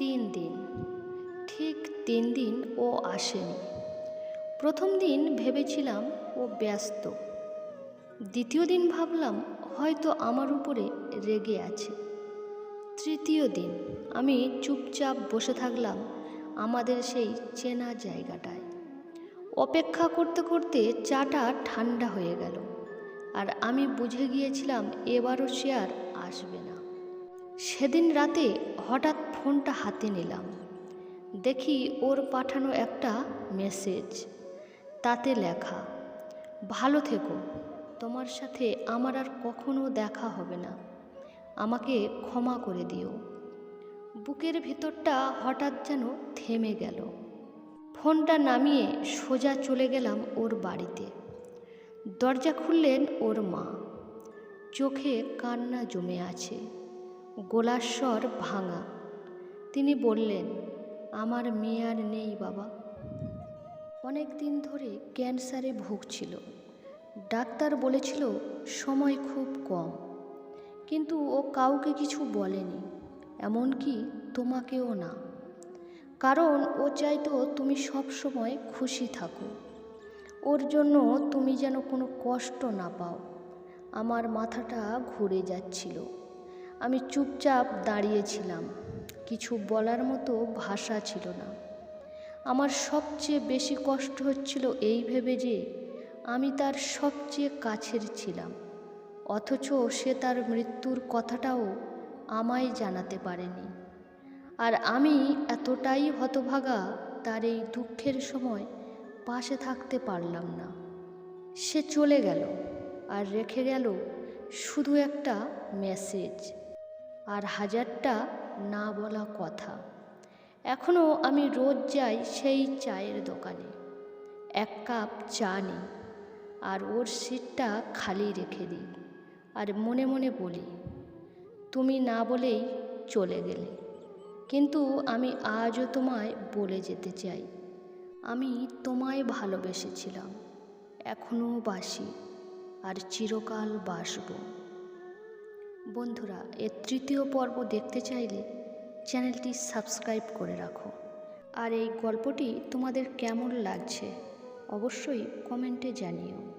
তিন দিন। ঠিক তিন দিন ও আসেনি। প্রথম দিন ভেবেছিলাম ও ব্যস্ত। দ্বিতীয় দিন ভাবলাম হয়তো আমার উপরে রেগে আছে। তৃতীয় দিন আমি চুপচাপ বসে থাকলাম আমাদের সেই চেনা জায়গাটায়। অপেক্ষা করতে করতে চাটা ঠান্ডা হয়ে গেল আর আমি বুঝে গিয়েছিলাম এবারও সে আর আসবে না। সেদিন রাতে হঠাৎ ফোনটা হাতে নিলাম। দেখি ওর পাঠানো একটা মেসেজ, তাতে লেখা, ভালো থেকো, তোমার সাথে আমার আর কখনো দেখা হবে না। আমাকে ক্ষমা করে দিও। বুকের ভিতরটা হঠাৎ যেন থেমে গেল। ফোনটা নামিয়ে সোজা চলে গেলাম ওর বাড়িতে। দরজা খুললেন ওর মা। চোখে কান্না জমে আছে, গোলার স্বর ভাঙা। তিনি বললেন, আমার মেয়ে আর নেই বাবা। অনেক দিন ধরে ক্যান্সারে ভুগছিল। ডাক্তার বলেছিল সময় খুব কম, কিন্তু ও কাউকে কিছু বলেনি, এমনকি তোমাকেও না। কারণ ও চাইতো তুমি সব সময় খুশি থাকো। ওর জন্য তুমি যেন কোনো কষ্ট না পাও। আমার মাথাটা ঘুরে যাচ্ছিল। আমি চুপচাপ দাঁড়িয়েছিলাম। কিছু বলার মতো ভাষা ছিল না। আমার সবচেয়ে বেশি কষ্ট হচ্ছিল এই ভেবে যে আমি তার সবচেয়ে কাছের ছিলাম, অথচ সে তার মৃত্যুর কথাটাও আমায় জানাতে পারেনি। আর আমি এতটাই হতভাগা তার এই দুঃখের সময় পাশে থাকতে পারলাম না। সে চলে গেল আর রেখে গেল শুধু একটা মেসেজ, আর হাজারটা না বলা কথা। এখনও আমি রোজ যাই সেই চায়ের দোকানে। এক কাপ চা নিই, আর ওর সিটটা খালি রেখে দিই, আর মনে মনে বলি, তুমি না বলেই চলে গেলে। কিন্তু আমি আজও তোমায় বলে যেতে চাই। আমি তোমায় ভালোবেসেছিলাম এখনও বাসি, আর চিরকাল বাসব। বন্ধুরা, এর তৃতীয় পর্ব দেখতে চাইলে চ্যানেলটি সাবস্ক্রাইব করে রাখো। আর এই গল্পটি তোমাদের কেমন লাগছে, অবশ্যই কমেন্টে জানিও।